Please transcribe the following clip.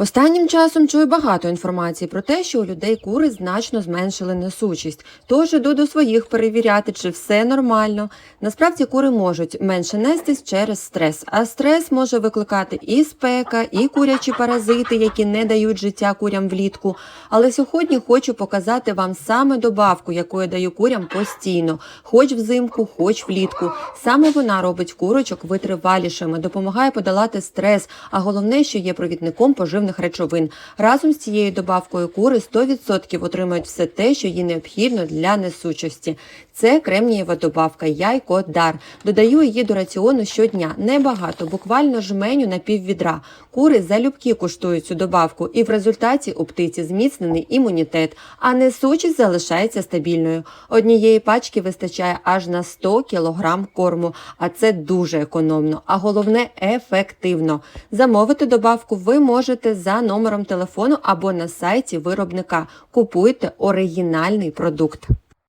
Останнім часом чую багато інформації про те, що у людей кури значно зменшили несучість. Тож іду до своїх перевіряти, чи все нормально. Насправді кури можуть менше нестись через стрес, а стрес може викликати і спека, і курячі паразити, які не дають життя курям влітку. Але сьогодні хочу показати вам саме добавку, яку я даю курям постійно, хоч взимку, хоч влітку. Саме вона робить курочок витривалішими, допомагає подолати стрес, а головне, що є провідником поживних речовин. Разом з цією добавкою кури 100% отримують все те, що їй необхідно для несучості. Це кремнієва добавка Яйко Дар. Додаю її до раціону щодня. Небагато, буквально жменю на піввідра. Кури залюбки куштують цю добавку, і в результаті у птиці зміцнений імунітет, а несучість залишається стабільною. Однієї пачки вистачає аж на 100 кг корму, а це дуже економно, а головне ефективно. Замовити добавку ви можете за номером телефону або на сайті виробника. Купуйте оригінальний продукт.